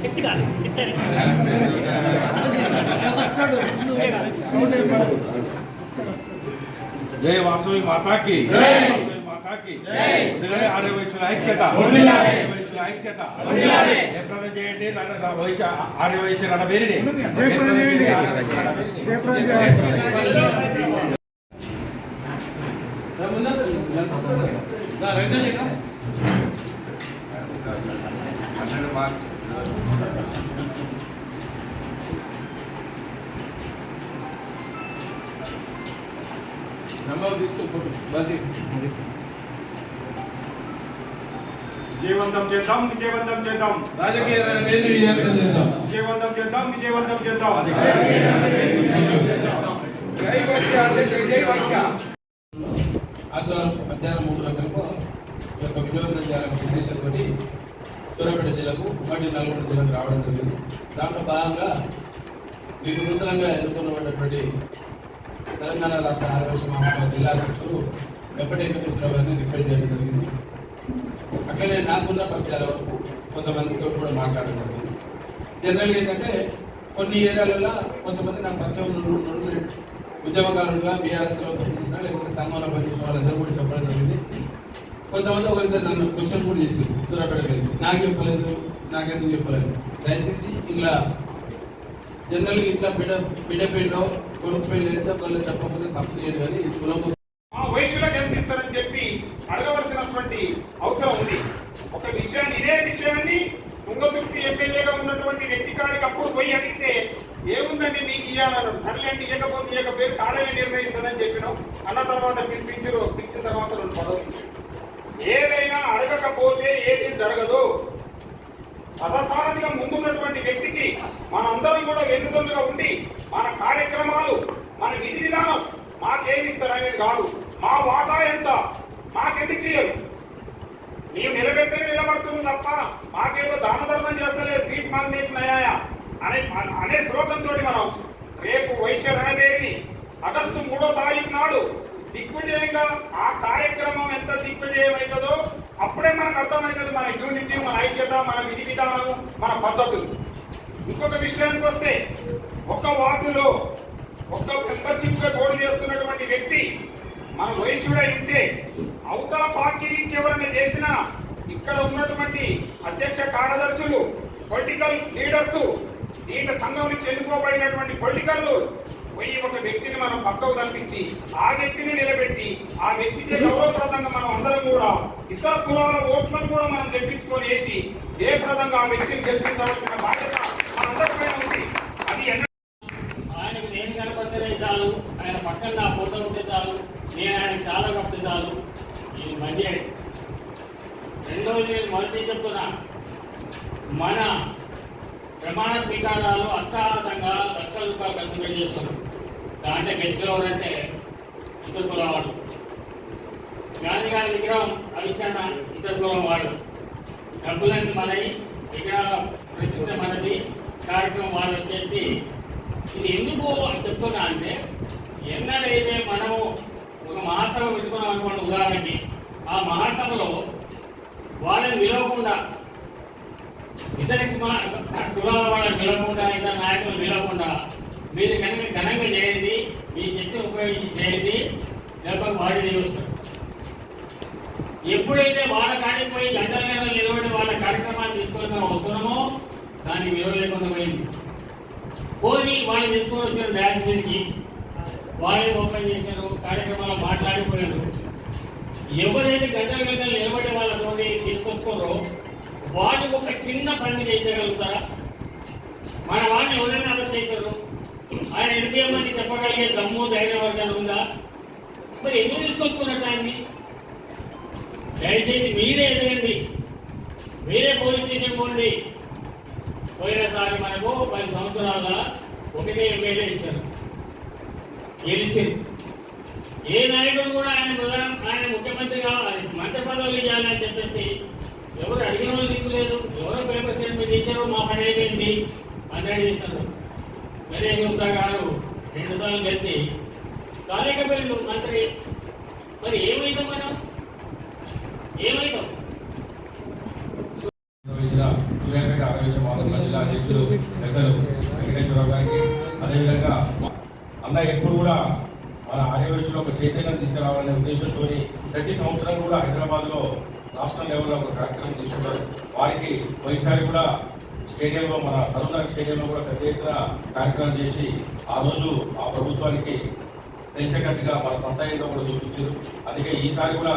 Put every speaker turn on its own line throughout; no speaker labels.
Set కాదు set అని
జై వాసవి మాతాకి. మాతాకి. ఎందుకంటే ఆర్య వైశ్యుల ఐక్యత. వైశ్యుల ఐక్యత. జయప్రదం చేయండి రణ- ర- వైశ్య ఆర్య వైశ్య
చేయండి.
ఆర్య వైశ్య రణబేరిని.
జయప్రదం చేయండి. విజయవంతం చేద్దాం విజయవంతం చేద్దాం
రాజకీయ విజయవంతం చేద్దాం.
విజయవంతం చేద్దాం విజయవంతం చేద్దాం
ఆదివారం మధ్యాహ్నం మూడు గంటలకు ఈ యొక్క విజయవంతం చేయాలనే ఉద్దేశంతో సూర్యాపేట జిల్లాకు ఉమ్మడి నల్గొండ జిల్లాకు రావడం జరిగింది. దాంట్లో భాగంగా మీకు నూతనంగా ఎదుర్కొన్నటువంటి తెలంగాణ రాష్ట్ర ఆరోగ్య మహాత్మ జిల్లా అధ్యక్షులు వెంకట వెంకటేశ్వరరావు గారిని రిక్వెస్ట్ చేయడం జరిగింది. అట్లనే నాకున్న పరిచయాల వరకు కొంతమందితో కూడా మాట్లాడడం జరిగింది. జనరల్గా ఏంటంటే కొన్ని ఏరియాలలో కొంతమంది నాకు పరిచయం నుండి ఉద్యమకారులుగా బీఆర్ఎస్లో పనిచేసిన లేకపోతే సంఘంలో పనిచేసిన వాళ్ళందరూ కూడా చెప్పడం జరిగింది. కొంతమంది ఒకరిద్దరు నన్ను క్వశ్చన్ కూడా చేసి సూర్యాపేట వెళ్ళి నాకు చెప్పలేదు నాకెందుకు చెప్పలేదు. దయచేసి ఇలా జనరల్గా ఇట్లా బిడ బిడపెళ్ళో కొడుకు పెళ్ళి అయితే ఒకళ్ళు చెప్పకపోతే తప్పు చేయడు కానీ కులం కోసం
ఆ ఎంత ఇస్తారని చెప్పి అడగవలసినటువంటి అవసరం ఉంది. ఒక విషయాన్ని ఇదే విషయాన్ని తుంగతుర్తి ఎమ్మెల్యేగా ఉన్నటువంటి వ్యక్తి కాడికి అప్పుడు పోయి అడిగితే ఏముందండి మీకు ఇవ్వాలన్నాడు సర్లేండి ఇవ్వకపోతే ఇవ్వకపోతే పేరు కాలమే నిర్ణయిస్తుందని చెప్పినాం. అన్న తర్వాత పిలిపించరు పిలిచిన తర్వాత రెండు పదవులు ఏదైనా అడగకపోతే ఏది జరగదు. పదసారథిగా ముందున్నటువంటి వ్యక్తికి మనందరం కూడా వెన్నుదొందుగా ఉండి మన కార్యక్రమాలు మన విధి విధానం మాకేమిస్తారనేది కాదు. మా వాటా ఎంత? మాకెందుకు ఇయ్యరు? నీవు నిలబెడితే నిలబడుతుంది తప్ప మాకేదో దాన ధర్మం చేస్తలేదు. పీట్ మాగ్నేట్ నయాయ అనే అనే శ్లోకంతో మనం రేపు వైశ్య రణబేరి ఆగస్టు మూడో తారీఖు నాడు దిగ్విజయంగా ఆ కార్యక్రమం ఎంత దిగ్విజయం అవుతుందో అప్పుడే మనకు అర్థమవుతుంది మన యూనిటీ మన ఐక్యత మన విధి విధానము మన పద్ధతులు. ఇంకొక విషయానికి వస్తే ఒక వార్డులో ఒక మెంబర్షిప్గా గోడు చేస్తున్నటువంటి వ్యక్తి మన వైశ్యుడై ఉంటే అవతల పార్టీ నుంచి ఎవరైనా చేసినా ఇక్కడ ఉన్నటువంటి అధ్యక్ష కార్యదర్శులు పొలిటికల్ లీడర్స్ సంఘం నుంచి ఎన్నుకోబడినటువంటి పొలిటికల్ పోయి ఒక వ్యక్తిని మనం పక్కకు తప్పించి ఆ వ్యక్తిని నిలబెట్టి ఆ వ్యక్తికి గౌరవప్రదంగా మనం అందరం కూడా ఇతర కులాల ఓట్లను కూడా మనం తెప్పించుకొని వేసి జయప్రదంగా ఆ వ్యక్తిని గెలిపించాల్సిన బాధ్యత మనందరిపైన ఉంది అది ఎన్న
ఆయనకు నేను కనపడితేనే చాలు ఆయన పక్కన నా ఫోటో ఉంటే చాలు నేను ఆయన చాలా కప్పితే చాలు ఇది మంచి రెండోది నేను మొదటి చెప్తున్నా మన ప్రమాణ స్వీకారాలు అట్టాసంగా లక్షల రూపాయలు ఖర్చు పెట్టి చేస్తున్నారు దాంట్లో గెస్ట్ ఎవరంటే ఇతర కులం వాడు గాంధీ గారి విగ్రహం ఆవిష్కరణ ఇతర కులం వాడు డబ్బులన్నీ మనవి విగ్రహ ప్రతిష్ట మనది కార్యక్రమం వాళ్ళు వచ్చేసి ఇది ఎందుకు అని చెప్తున్నా అంటే ఎన్నడైతే మనము ఒక మహాసభ పెట్టుకున్నాం అనుకోండి ఉదాహరణకి ఆ మహాసభలో వాళ్ళని విలవకుండా ఇతనికి మన కులాల వాళ్ళని విలవకుండా ఇతర నాయకులు విలవకుండా మీరు కనుక ఘనంగా చేయండి మీ శక్తిని ఉపయోగించి చేయండి దెబ్బకు వాడి నిలుస్తారు. ఎప్పుడైతే వాళ్ళ కాడికి పోయి గంటల గంటలు నిలబడి వాళ్ళ కార్యక్రమాలు తీసుకొని అవసరమో దానికి విలువ లేకుండా పోయింది. పోయి వాళ్ళు తీసుకొని వచ్చిన బ్యాగ్ మీదకి. వాళ్ళే ఓపెన్ చేశారు కార్యక్రమాలు మాట్లాడిపోయారు. ఎవరైతే గంటలు గంటలు నిలబడే వాళ్ళతో తీసుకొచ్చుకోరో వాడికి ఒక చిన్న పని చేయగలుగుతారా మన వాడిని ఎవరైనా అరెస్ట్ చేశారు? ఆయన ఎన్పిఎంని చెప్పగలిగే దమ్ము ధైర్యం వర్గాలు ఉందా? మరి ఎందుకు తీసుకొచ్చుకున్నట్టు ఆయన్ని? దయచేసి మీరే ఎదగండి. మీరే పోలీస్ స్టేషన్ పోండి. పోయినసారి మనకు పది సంవత్సరాల ఒకటే ఎమ్మెల్యే ఇచ్చారు. గెలిచింది ఏ నాయకుడు కూడా ఆయన ప్రధాన ఆయన ముఖ్యమంత్రి కావాలి మంత్రి పదవులు ఇవ్వాలని చెప్పేసి ఎవరు అడిగిన వాళ్ళు లేదు. ఎవరు పేపర్ సబ్మిట్ చేశారో మా పని అయిపోయింది. అన్నాడు చేశారు. గణేష్ గుప్తా గారు రెండు సార్లు కలిసి. కాలేకపోయిండు మంత్రి. మరి ఏమైందాం మనం? ఏమైందాం?
జిల్లా అధ్యక్షులు పెద్దలు ఎప్పుడు కూడా మన ఆర్యవేశంలో ఒక చైతన్యం తీసుకురావాలనే ఉద్దేశంతో ప్రతి సంవత్సరం కూడా హైదరాబాద్లో రాష్ట్ర లెవెల్లో ఒక కార్యక్రమం తీసుకున్నారు వారికి పోయినసారి కూడా స్టేడియంలో మన సరూనగర్ స్టేడియంలో కూడా పెద్ద ఎత్తున కార్యక్రమం చేసి ఆ రోజు ఆ ప్రభుత్వానికి తెలిసేటట్టుగా మన సంతాయంతో కూడా చూపించారు. అందుకే ఈసారి కూడా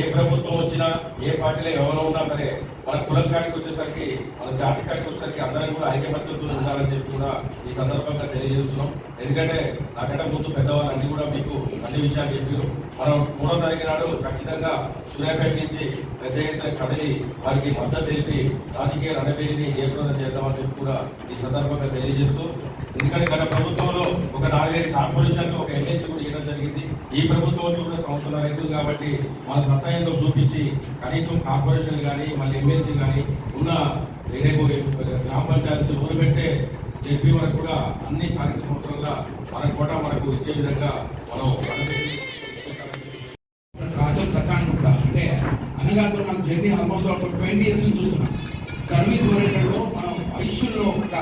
ఏ ప్రభుత్వం వచ్చినా ఏ పార్టీలో ఎవరో ఉన్నా సరే మన కులం కాడికి వచ్చేసరికి మన జాతి కాడికి వచ్చేసరికి అందరం కూడా ఐక్యమత్యంతో ఉండాలని చెప్పి కూడా ఈ సందర్భంగా తెలియజేస్తున్నాం. ఎందుకంటే నాకంటే ముందు పెద్దవాళ్ళు అన్ని కూడా మీకు అన్ని విషయాలు చెప్పారు. మనం మూడో తారీఖు నాడు ఖచ్చితంగా సూర్యాపేట నుంచి పెద్ద ఎత్తున కదిలి వారికి మద్దతు తెలిపి రాజకీయ రణబేరిని జయప్రదం చేద్దామని చెప్పి కూడా ఈ సందర్భంగా తెలియజేస్తూ ఎందుకంటే గత ప్రభుత్వంలో ఒక నాలుగైదు కార్పొరేషన్లు ఒక ఎన్ఎస్సీ కూడా చేయడం జరిగింది. ఈ ప్రభుత్వం కూడా సంవత్సరాలు రైతులు కాబట్టి మన సత్తాయంతో చూపించి కనీసం కార్పొరేషన్ కానీ మళ్ళీ ఎమ్మెల్సీ కానీ ఉన్న రేపు గ్రామ పంచాయతీ ఊరు పెట్టే జడ్పీ వరకు కూడా అన్ని స్థానిక సంవత్సరాలుగా మన కోట మనకు ఇచ్చే విధంగా మనం
రాజం సచాన్ గుప్తా. అంటే అన్నగారితో మన జర్నీ ఆల్మోస్ట్ ఒక ట్వంటీ ఇయర్స్ నుంచి చూస్తున్నాం. సర్వీస్ ఓరియంటెడ్లో మనం ఐశ్వర్యంలో ఒక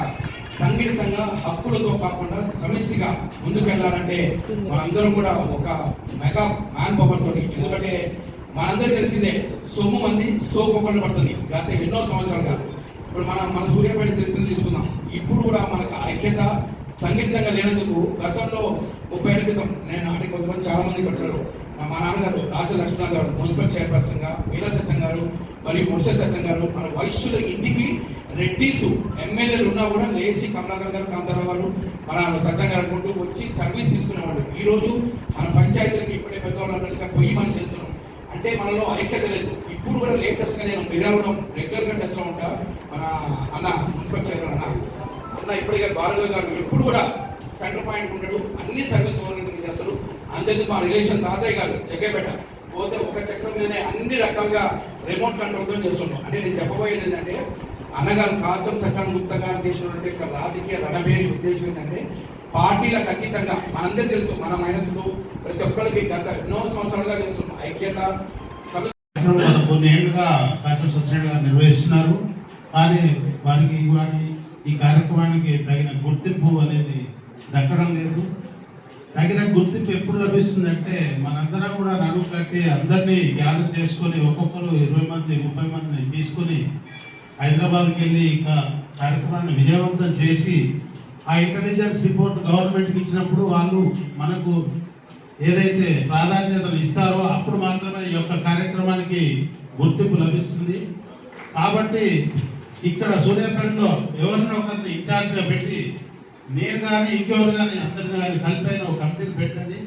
సంఘటితంగా హక్కులతో కాకుండా సమిష్టిగా ముందుకెళ్ళాలంటే మనందరం కూడా ఒక మెగా మ్యాన్ పవర్ తోటి ఎందుకంటే మనందరికీ తెలిసిందే సొమ్ము మంది సోకోకుండా పడుతుంది. గత ఎన్నో సంవత్సరాలుగా. ఇప్పుడు మనం మన సూర్యాపేట చరిత్ర తీసుకుందాం. ఇప్పుడు కూడా మనకు ఐక్యత సంఘటితంగా లేనందుకు గతంలో ముప్పై ఏళ్ళ క్రితం నేను అంటే కొంతమంది చాలా మంది పెట్టారు మా నాన్నగారు రాజు లక్ష్మణ్ గారు మున్సిపల్ చైర్పర్సన్గా మీలా సత్యం గారు మరియు మున్సిపల్ సత్యం గారు మన వైశ్యుల ఇంటికి రెడ్డీసు ఎమ్మెల్యేలు ఉన్నా కూడా లేచి కమలాకర్ గారు కాంతారావు గారు మన సత్యం గారు అనుకుంటూ వచ్చి సర్వీస్ తీసుకునేవాళ్ళు. ఈ రోజు మన పంచాయతీలకి ఇప్పుడే పెద్దవాళ్ళు అన్నట్టుగా పొయ్యి మనం చేస్తున్నాం. అంటే మనలో ఐక్యత లేదు. ఇప్పుడు కూడా లేటెస్ట్గా నేను మిరావడం రెగ్యులర్గా టచ్ ఉంటా. మన అన్న మున్సిపల్ చైర్మన్ అన్న. అన్న ఇప్పటికే భార్గవ్ గారు ఎప్పుడు కూడా సెంటర్ పాయింట్ ఉంటాడు అన్ని సర్వీస్ ఓరియంటెడ్ చేస్తారు. అందరికీ మా రిలేషన్ తాతయ్య గారు జగ్గేపేట. పోతే ఒక చక్రం మీదనే అన్ని రకాలుగా రిమోట్ కంట్రోల్తో చేస్తున్నాం అంటే నేను చెప్పబోయేది ఏంటంటే అనగారు కాచం సచాన్ గుప్త గారు చేసినటువంటి యొక్క రాజకీయ రణభేరి ఉద్దేశం ఏంటంటే పార్టీలకు అతీతంగా మనందరూ తెలుసు మన మైనస్లు ప్రతి ఒక్కరికి గత ఎన్నో సంవత్సరాలుగా చేస్తున్నాం ఐక్యత సమస్య
కొన్ని కాచం సత్యనారాయణ గారు నిర్వహిస్తున్నారు. కానీ వారికి వారి ఈ కార్యక్రమానికి తగిన గుర్తింపు అనేది దక్కడం లేదు. తగిన గుర్తింపు ఎప్పుడు లభిస్తుందంటే మనందరం కూడా నడువు కట్టి అందరినీ గ్యాదర్ చేసుకొని ఒక్కొక్కరు ఇరవై మంది ముప్పై మందిని తీసుకొని హైదరాబాద్కి వెళ్ళి ఇక కార్యక్రమాన్ని విజయవంతం చేసి ఆ ఇంటెలిజెన్స్ రిపోర్ట్ గవర్నమెంట్కి ఇచ్చినప్పుడు వాళ్ళు మనకు ఏదైతే ప్రాధాన్యతలు ఇస్తారో అప్పుడు మాత్రమే ఈ యొక్క కార్యక్రమానికి గుర్తింపు లభిస్తుంది. కాబట్టి ఇక్కడ సూర్యాపేటలో ఎవరిని ఒకరిని ఇన్ఛార్జ్గా పెట్టి నేను కానీ ఇంకెవరు కానీ అందరిని కానీ కలిపైన ఒక కమిటీని పెట్టండి.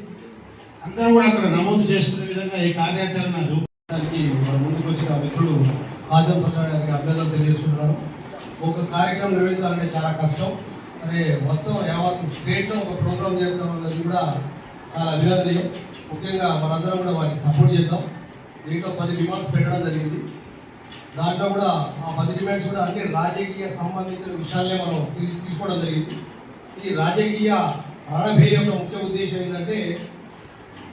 అందరూ కూడా అక్కడ నమోదు చేసుకునే విధంగా ఈ కార్యాచరణ రూప
ముందుకు వచ్చిన మిత్రులు ఆజం ప్రసాద్ గారికి అభ్యర్థన తెలియజేసుకుంటున్నాను ఒక కార్యక్రమం నిర్వహించాలంటే చాలా కష్టం. అదే మొత్తం యావత్ స్టేట్లో ఒక ప్రోగ్రామ్ చేయడం అనేది కూడా చాలా అభినందనీయం. ముఖ్యంగా మనందరం కూడా వారికి సపోర్ట్ చేద్దాం. దీంట్లో పది డిమాండ్స్ పెట్టడం జరిగింది. దాంట్లో కూడా ఆ పది డిమాండ్స్ కూడా అన్ని రాజకీయ సంబంధించిన విషయాలే మనం తీసుకోవడం జరిగింది. ఈ రాజకీయ రణభేరి యొక్క ముఖ్య ఉద్దేశం ఏంటంటే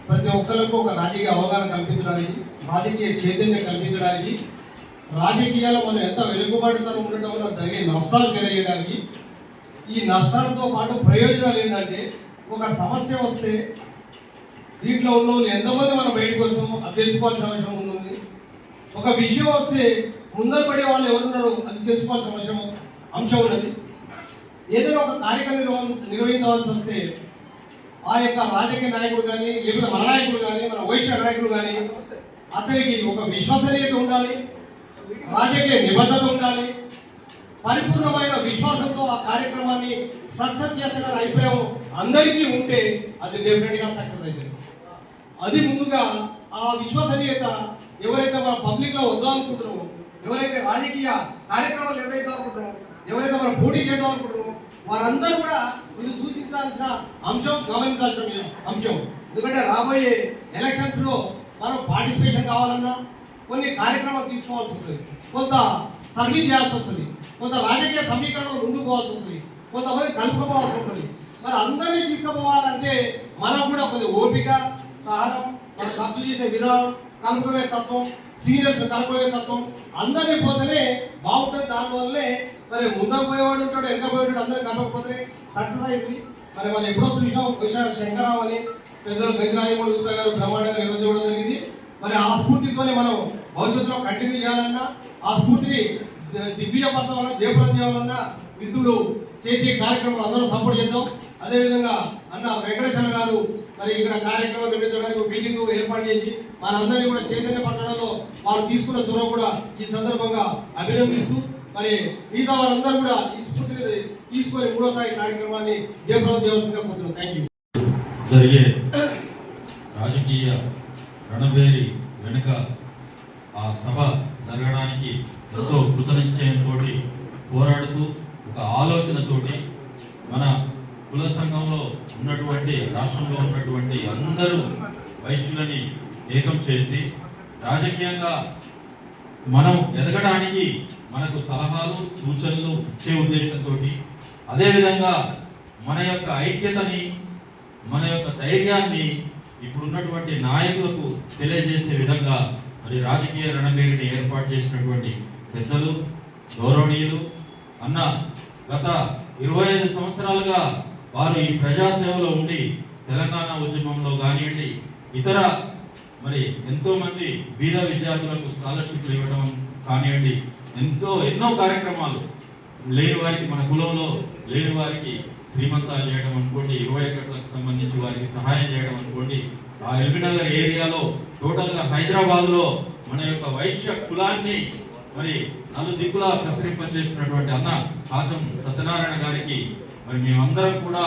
ప్రతి ఒక్కరికి ఒక రాజకీయ అవగాహన కల్పించడానికి రాజకీయ చైతన్యం కల్పించడానికి రాజకీయాలు మనం ఎంత వెలుగుబాటుతనం ఉండటం వల్ల జరిగే నష్టాలు తెలియడానికి ఈ నష్టాలతో పాటు ప్రయోజనాలు ఏంటంటే ఒక సమస్య వస్తే దీంట్లో ఉన్న వాళ్ళు ఎంతమంది మనం బయటకు వస్తామో అది తెలుసుకోవాల్సిన అవసరం ఉంటుంది. ఒక విషయం వస్తే ముందర పడే వాళ్ళు ఎవరున్నారో అది తెలుసుకోవాల్సిన అవసరం అంశం ఉన్నది. ఏదైనా ఒక కార్యక్రమం నిర్వ- నిర్వహించవలసి వస్తే ఆ యొక్క రాజకీయ నాయకుడు కానీ లేకపోతే మన నాయకుడు కానీ మన వైశ్య నాయకుడు కానీ అతనికి ఒక విశ్వసనీయత ఉండాలి. రాజకీయ నిబద్ధత ఉండాలి. పరిపూర్ణమైన విశ్వాసంతో ఆ కార్యక్రమాన్ని సక్సెస్ చేస్తున్న అభిప్రాయం అందరికీ ఉంటే అది డెఫినెట్గా సక్సెస్ అవుతుంది. అది ముందుగా ఆ విశ్వసనీయత ఎవరైతే మన పబ్లిక్లో వద్దాం అనుకుంటున్నామో ఎవరైతే రాజకీయ కార్యక్రమాలు ఎవరైతే అనుకుంటున్నామో ఎవరైతే మనం పోటీ చేద్దాం అనుకుంటున్నామో వారందరూ కూడా ఇది సూచించాల్సిన అంశం గమనించాల్సిన అంశం. ఎందుకంటే రాబోయే ఎలక్షన్స్లో మనం పార్టిసిపేషన్ కావాలన్నా కొన్ని కార్యక్రమాలు తీసుకోవాల్సి వస్తుంది. కొంత సర్వీ చేయాల్సి వస్తుంది. కొంత రాజకీయ సమీకరణలో ముందుకు పోవాల్సి వస్తుంది. కొంతమంది కలుపుకోవాల్సి వస్తుంది. మరి అందరినీ తీసుకుపోవాలంటే మనం కూడా కొద్ది ఓపిక సహనం మనం ఖర్చు చేసే విధానం కలుపుకునే తత్వం సీనియర్స్ కలుపుకునే తత్వం అందరినీ పోతేనే బాగుంటుంది. దానివల్లే మరి ముందుకు పోయేవాడు ఉంటాడు వెనక పోయేవాడు అందరూ కలపకపోతే సక్సెస్ అయింది మరి మనం ఎప్పుడో చూసినాం విశాఖ శంకరావు అని పెద్దలు గంగిరాయమూడి గుప్తా గారు బ్రహ్మాండంగా నిర్వహించడం జరిగింది. మరి ఆ స్ఫూర్తితోనే మనం భవిష్యత్తులో కంటిన్యూ చేయాలన్నా ఆ స్ఫూర్తిని దివ్యపరచాలన్నా జయప్రదం చేయాలన్నా మిత్రుడు చేసే కార్యక్రమం అందరూ సపోర్ట్ చేద్దాం. అదేవిధంగా అన్న వెంకటేశ్వర గారు మరి ఇక్కడ కార్యక్రమం నిర్వహించడానికి మీటింగ్ ఏర్పాటు చేసి మనందరినీ కూడా చైతన్యపరచడంలో వారు తీసుకున్న చొరవ కూడా ఈ సందర్భంగా అభినందిస్తూ మరి మిగతా వారందరూ కూడా ఈ స్ఫూర్తిని తీసుకొని మూడో తారీఖు కార్యక్రమాన్ని జయప్రదం చేయవలసిందిగా కోరుతున్నాం. థ్యాంక్ యూ
జరిగే రాజకీయ రణబేరి వెనుక ఆ సభ జరగడానికి ఎంతో కృతనిశ్చయంతో పోరాడుతూ ఒక ఆలోచనతోటి మన కుల సంఘంలో ఉన్నటువంటి రాష్ట్రంలో ఉన్నటువంటి అందరూ వైశ్యులని ఏకం చేసి రాజకీయంగా మనం ఎదగడానికి మనకు సలహాలు సూచనలు ఇచ్చే ఉద్దేశంతో అదేవిధంగా మన యొక్క ఐక్యతని మన యొక్క ధైర్యాన్ని ఇప్పుడున్నటువంటి నాయకులకు తెలియజేసే విధంగా అది రాజకీయ రణబేరిని ఏర్పాటు చేసినటువంటి పెద్దలు గౌరవనీయులు అన్న గత ఇరవై ఐదు సంవత్సరాలుగా వారు ఈ ప్రజాసేవలో ఉండి తెలంగాణ ఉద్యమంలో కానివ్వండి ఇతర మరి ఎంతోమంది బీద విద్యార్థులకు స్కాలర్షిప్లు ఇవ్వడం కానివ్వండి ఎంతో ఎన్నో కార్యక్రమాలు లేని వారికి మన కులంలో లేని వారికి శ్రీమంతాలు చేయడం అనుకోండి ఇరవై ఒకటిలకు సంబంధించి వారికి సహాయం చేయడం అనుకోండి ఆ ఎల్బీనగర్ ఏరియాలో టోటల్గా హైదరాబాద్లో మన యొక్క వైశ్య కులాన్ని మరి నలు దిక్కులా ప్రసరింపజేసినటువంటి అన్న కాచం సత్యనారాయణ గారికి మరి మేమందరం కూడా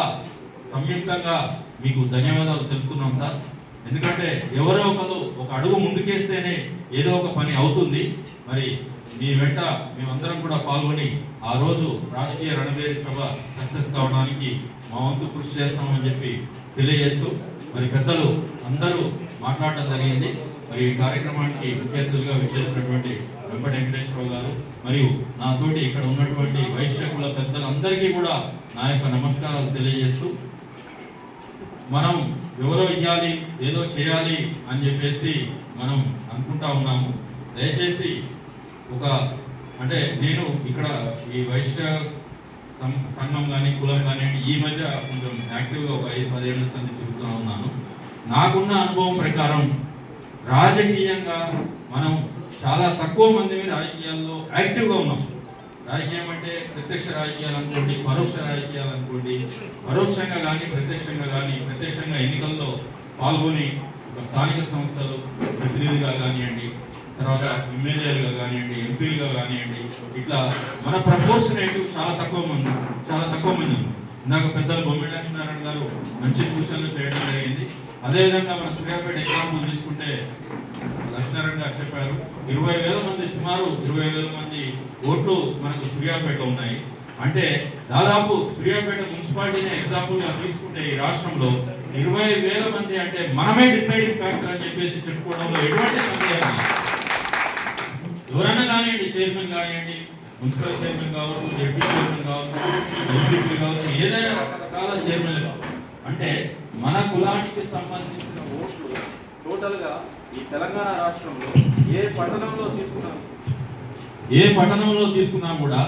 సంయుక్తంగా మీకు ధన్యవాదాలు తెలుపుతున్నాం సార్. ఎందుకంటే ఎవరో ఒకరు ఒక అడుగు ముందుకేస్తేనే ఏదో ఒక పని అవుతుంది. మరి మీ వెంట మేమందరం కూడా పాల్గొని ఆ రోజు రాజకీయ రణవేరి సభ సక్సెస్ కావడానికి మా వంతు కృషి చేస్తామని చెప్పి తెలియజేస్తూ మరి పెద్దలు అందరూ మాట్లాడటం జరిగింది. మరి ఈ కార్యక్రమానికి ముఖ్య అతిథులుగా విచ్చేసినటువంటి వెంకట వెంకటేశ్వరరావు గారు మరియు నాతోటి ఇక్కడ ఉన్నటువంటి వైశ్యకుల పెద్దలందరికీ కూడా నా యొక్క నమస్కారాలు తెలియజేస్తూ మనం ఎవరో ఇవ్వాలి ఏదో చేయాలి అని చెప్పేసి మనం అనుకుంటా ఉన్నాము. దయచేసి ఒక అంటే నేను ఇక్కడ ఈ వైశ్య సంఘం కానీ కులం కానీ ఈ మధ్య కొంచెం యాక్టివ్గా ఒక ఐదు పదిహేను సంది తిరుగుతూ ఉన్నాను. నాకున్న అనుభవం ప్రకారం రాజకీయంగా మనం చాలా తక్కువ మంది రాజకీయాల్లో యాక్టివ్గా ఉన్నాం. రాజకీయం అంటే ప్రత్యక్ష రాజకీయాలు అనుకోండి పరోక్ష రాజకీయాలు అనుకోండి పరోక్షంగా కానీ ప్రత్యక్షంగా కానీ ప్రత్యక్షంగా ఎన్నికల్లో పాల్గొని ఒక స్థానిక సంస్థలు ప్రతినిధిగా కానివ్వండి తర్వాత ఎమ్మెల్యేలుగా కానివ్వండి ఎంపీలుగా కానివ్వండి ఇట్లా మన ప్రపోర్షనేటివ్ చాలా తక్కువ మంది చాలా తక్కువ మంది నాకు ఇందాక పెద్దలు బొమ్మిడి లక్ష్మీనారాయణ గారు మంచి సూచనలు చేయడం జరిగింది. అదేవిధంగా మన సూర్యాపేట ఎగ్జాంపుల్ తీసుకుంటే లక్ష్మీనారాయణ గారు చెప్పారు ఇరవై వేల మంది సుమారు ఇరవై వేల మంది ఓట్లు మనకు సూర్యాపేట ఉన్నాయి. అంటే దాదాపు సూర్యాపేట మున్సిపాలిటీని ఎగ్జాంపుల్గా తీసుకుంటే ఈ రాష్ట్రంలో ఇరవై వేల మంది అంటే మనమే డిసైడింగ్ ఫ్యాక్టర్ అని చెప్పేసి చెప్పుకోవడంలో ఎటువంటి సందేహం ఎవరన్నా కానివ్వండి చైర్మన్ కానివ్వండి మున్సిపల్ చైర్మన్ కావచ్చు డిప్యూటీ చైర్మన్ కావచ్చు ఎస్పీ కావచ్చు ఏదైనా రకరకాల చైర్మన్ కావచ్చు. అంటే మన కులానికి సంబంధించిన ఓట్లు టోటల్గా ఈ తెలంగాణ రాష్ట్రంలో ఏ పట్టణంలో తీసుకున్నాం? ఏ పట్టణంలో తీసుకున్నా కూడా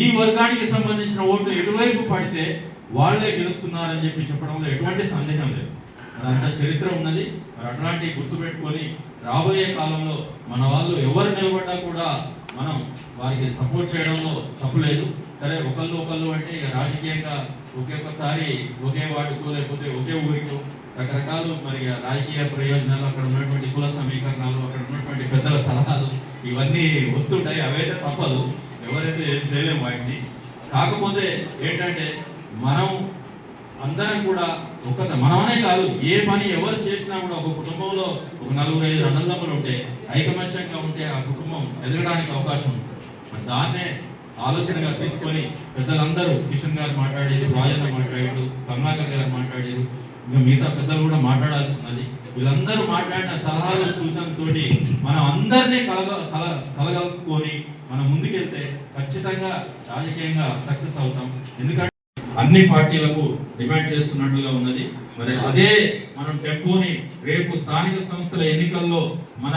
ఈ వర్గానికి సంబంధించిన ఓట్లు ఎటువైపు పడితే వాళ్ళే గెలుస్తున్నారని చెప్పి చెప్పడంలో ఎటువంటి సందేహం లేదు. మరి అంత చరిత్ర ఉన్నది. మరి అట్లాంటివి గుర్తుపెట్టుకొని రాబోయే కాలంలో మన వాళ్ళు ఎవరు నిలబడ్డా కూడా మనం వారికి సపోర్ట్ చేయడంలో తప్పులేదు సరే ఒకళ్ళు ఒకళ్ళు అంటే రాజకీయంగా ఒకే ఒక్కసారి ఒకే వాటికో లేకపోతే ఒకే ఊరికో రకరకాలు మరి రాజకీయ ప్రయోజనాలు అక్కడ ఉన్నటువంటి కుల సమీకరణాలు అక్కడ ఉన్నటువంటి పెద్దల సలహాలు ఇవన్నీ వస్తుంటాయి. అవైతే తప్పదు. ఎవరైతే ఏం చేయలేము వాటిని. కాకపోతే ఏంటంటే మనం అందరం కూడా ఒక మనమనే కాదు ఏ పని ఎవరు చేసినా కూడా ఒక కుటుంబంలో ఒక నలుగురు ఐదు అన్నదమ్ములు ఉంటే ఐకమత్యంగా ఉంటే ఆ కుటుంబం ఎదగడానికి అవకాశం ఉంటుంది. మరి దాన్నే ఆలోచనగా తీసుకొని పెద్దలందరూ కిషన్ గారు మాట్లాడారు రాజన్న మాట్లాడారు కమలాకర్ గారు మాట్లాడారు ఇంకా మిగతా పెద్దలు కూడా మాట్లాడాల్సి ఉన్నది వీళ్ళందరూ మాట్లాడిన సలహాలు సూచనతోటి మనం అందరినీ కలగ కల కలగలుపుకొని మనం ముందుకెళ్తే ఖచ్చితంగా రాజకీయంగా సక్సెస్ అవుతాం. ఎందుకంటే అన్ని పార్టీలకు డిమాండ్ చేస్తున్నట్లుగా ఉన్నది. మరి అదే మనం టెంపోని రేపు స్థానిక సంస్థల ఎన్నికల్లో మన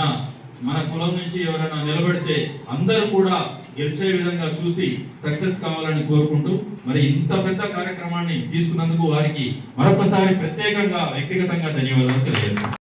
మన కులం నుంచి ఎవరైనా నిలబడితే అందరూ కూడా గెలిచే విధంగా చూసి సక్సెస్ కావాలని కోరుకుంటూ మరి ఇంత పెద్ద కార్యక్రమాన్ని తీసుకున్నందుకు వారికి మరొకసారి ప్రత్యేకంగా వ్యక్తిగతంగా ధన్యవాదాలు తెలియజేస్తాను